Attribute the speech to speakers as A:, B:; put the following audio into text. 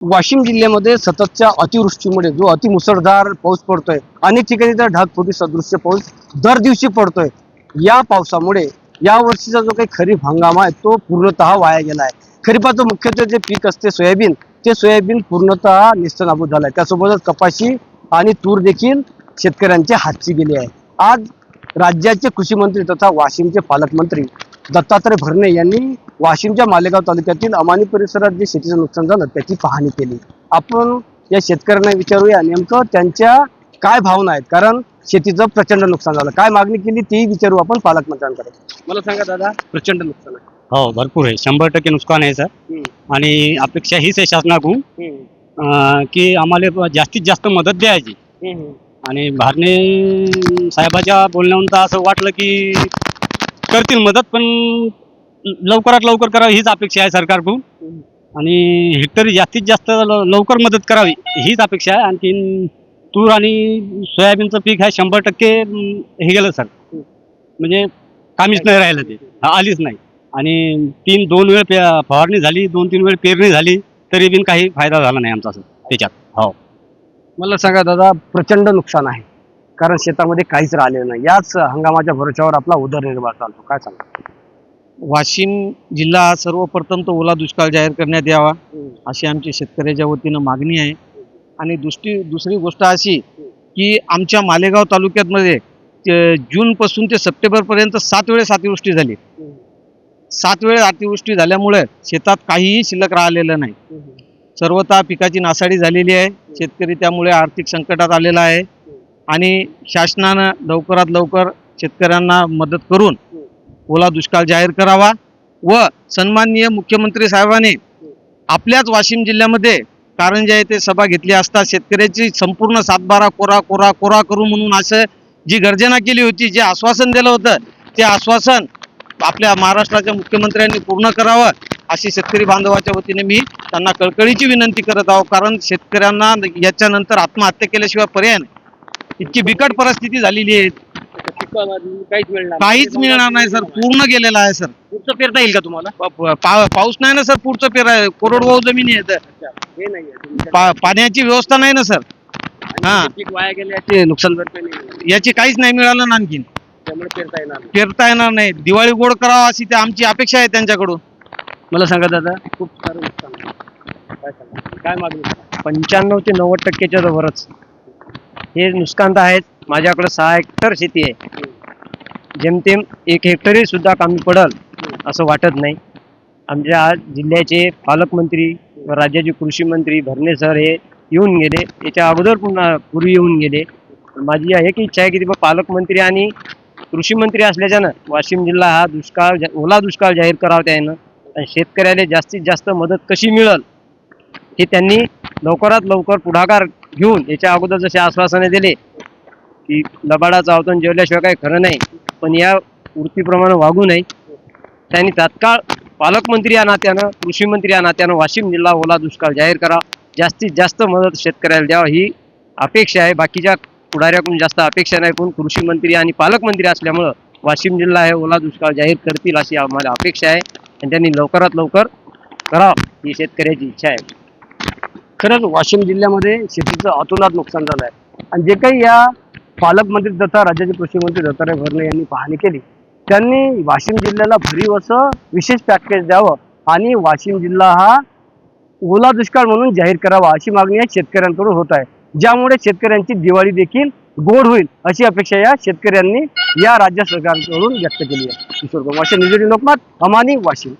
A: वाशिम जिल्ह्यामध्ये सततच्या अतिवृष्टीमुळे जो अतिमुसळधार पाऊस पडतोय अनेक ठिकाणी तर ढगफुटी सदृश्य पाऊस दर दिवशी पडतोय. या पावसामुळे या वर्षीचा जो काही खरीप हंगाम आहे तो पूर्णतः वाया गेला आहे. खरीपाचं मुख्यत्वे जे पीक असते सोयाबीन ते सोयाबीन पूर्णतः निस्तनाभूत झालं आहे त्यासोबतच कपाशी आणि तूर देखील शेतकऱ्यांच्या हातची गेली आहे. आज राज्याचे कृषी मंत्री तथा वाशिमचे पालकमंत्री दत्तात्रय भरणे यांनी वाशिमच्या मालेगाव तालुक्यातील अमानी परिसरात जे शेतीचं नुकसान झालं त्याची पाहणी केली. आपण या शेतकऱ्यांना विचारूया नेमकं त्यांच्या काय भावना आहेत? कारण शेतीचं प्रचंड नुकसान झालं. काय मागणी केली तेही विचारू आपण पालकमंत्र्यांकडे मला सांगा दादा प्रचंड नुकसान आहे.
B: हो भरपूर आहे. शंभर टक्के नुकसान आहे सर. आणि अपेक्षा हीच आहे शासनाकडून अं, की आम्हाला जास्तीत जास्त मदत द्यायची. आणि भारणे साहेबाच्या बोलण्यावरून तर असं वाटलं की करतील मदत पण लवकरात लवकर करावी हीच अपेक्षा आहे सरकारकडून. आणि हेक्टरी जास्तीत जास्त ल- लवकर मदत करावी हीच अपेक्षा आहे. आणखीन तूर आणि सोयाबीनचं पीक आहे शंभर टक्के हे गेलं सर. म्हणजे कामीच नाही राहिलं ते. हा, आलीच नाही. आणि तीन दोन वेळ पे- फवारणी झाली दोन तीन वेळ पेरणी झाली तरी बिन काही फायदा झाला नाही आमचा सर त्याच्यात. हो.
A: मला सांगा दादा प्रचंड नुकसान आहे. कारण शेतामध्ये काहीच राहिलेलं नाही. याच हंगामाच्या भरोश्यावर आपला उदरनिर्वाह चालतो. काय सांगा
C: वाशिम जिल्हा हा सर्वप्रथम तो ओला दुष्काळ जाहीर करण्यात यावा अशी आमची शेतकऱ्याच्या वतीनं मागणी आहे. आणि दुसरी दुसरी गोष्ट अशी की आमच्या मालेगाव तालुक्यामध्ये ते जूनपासून ते सप्टेंबरपर्यंत सात वेळेस अतिवृष्टी झाली. सात वेळेस अतिवृष्टी झाल्यामुळे शेतात काहीही शिल्लक राहिलेलं नाही. सर्वतः पिकाची नासाडी झालेली आहे. शेतकरी त्यामुळे आर्थिक संकटात आलेला आहे. आणि शासनानं लवकरात लवकर शेतकऱ्यांना मदत करून ओला दुष्काळ जाहीर करावा व सन्माननीय मुख्यमंत्री साहेबांनी आपल्याच वाशिम जिल्ह्यामध्ये कारंजा येथे सभा घेतली असता शेतकऱ्याची संपूर्ण सातबारा कोरा कोरा कोरा करू म्हणून असं जी गर्जना केली होती जे आश्वासन दिलं होतं ते आश्वासन आपल्या महाराष्ट्राच्या मुख्यमंत्र्यांनी पूर्ण करावं अशी शेतकरी बांधवाच्या वतीने मी त्यांना कळकळीची विनंती करत आहो. कारण शेतकऱ्यांना याच्यानंतर आत्महत्या केल्याशिवाय पर्याय नाही. इतकी बिकट परिस्थिती झालेली आहे.
A: काहीच मिळणार
C: काहीच मिळणार नाही सर. पूर्ण गेलेला आहे सर.
A: पुढचं पेरता येईल का तुम्हाला?
C: पा- पा- पाऊस नाही ना सर पुढचं पेरा कोरडवाहू जमिनी आहे तर
A: हे
C: पा- पाण्याची व्यवस्था नाही ना सर. हा.
A: पीक वाया गेले याचे नुकसान भरपाई नाही
C: याची काहीच नाही मिळालं ना आणखीन.
A: त्यामुळे पेरता येणार नाही.
C: पेरता येणार नाही. दिवाळी गोड करावा अशी ते आमची अपेक्षा आहे त्यांच्याकडून.
A: मला सांगा दादा खूप सारं नुकसान आहे काय सांगा? काय मागणी?
D: पंच्याण्णव ते नव्वद टक्क्याच्या वरच हे नुकसान तर आहेच माझ्याकडं सहा हेक्टर शेती आहे. जेमतेम एक हेक्टरी सुद्धा कमी पडल असं वाटत नाही. आमच्या आज जिल्ह्याचे पालकमंत्री व राज्याचे कृषी मंत्री भरणे सर हे येऊन गेले. याच्या अगोदर पुन्हा पूर्वी येऊन गेले. माझी एक इच्छा आहे की ते बा पालकमंत्री आणि कृषी मंत्री असल्याच्यानं वाशिम जिल्हा हा दुष्काळ जा- ओला दुष्काळ जाहीर करावा त्यानं. आणि शेतकऱ्याला जास्तीत जास्त मदत कशी मिळेल हे त्यांनी लवकरात लवकर पुढाकार घेऊन याच्या अगोदर जसे आश्वासने दिले की लबाडाचं चावतून जेवल्याशिवाय काही खरं नाही पण या वृत्तीप्रमाणे वागू नये. त्यांनी तात्काळ पालकमंत्री या नात्यानं कृषी मंत्री या नात्यानं वाशिम जिल्हा ओला दुष्काळ जाहीर करा. जास्तीत जास्त मदत शेतकऱ्याला द्यावा ही अपेक्षा आहे. बाकीच्या पुढाऱ्याकडून जास्त अपेक्षा नाही पण कृषी मंत्री आणि पालकमंत्री असल्यामुळं वाशिम जिल्हा हे ओला दुष्काळ जाहीर करतील अशी आम्हाला अपेक्षा आहे. आणि त्यांनी लवकरात लवकर करावं ही शेतकऱ्याची इच्छा आहे.
A: खरंच वाशिम जिल्ह्यामध्ये शेतीचं अतोनात नुकसान झालं आहे. आणि जे काही या पालकमंत्री तथा राज्याचे कृषी मंत्री दत्तात्रय भरणे यांनी पाहणी केली त्यांनी वाशिम जिल्ह्याला भरीव असं विशेष पॅकेज द्यावं आणि वाशिम जिल्हा हा ओला दुष्काळ म्हणून जाहीर करावा अशी मागणी या शेतकऱ्यांकडून होत आहे. ज्यामुळे शेतकऱ्यांची दिवाळी देखील गोड होईल अशी अपेक्षा या शेतकऱ्यांनी या राज्य सरकारकडून व्यक्त केली आहे. किशोर कुमार वाशिम निजेरी लोकमत अमानी वाशिम.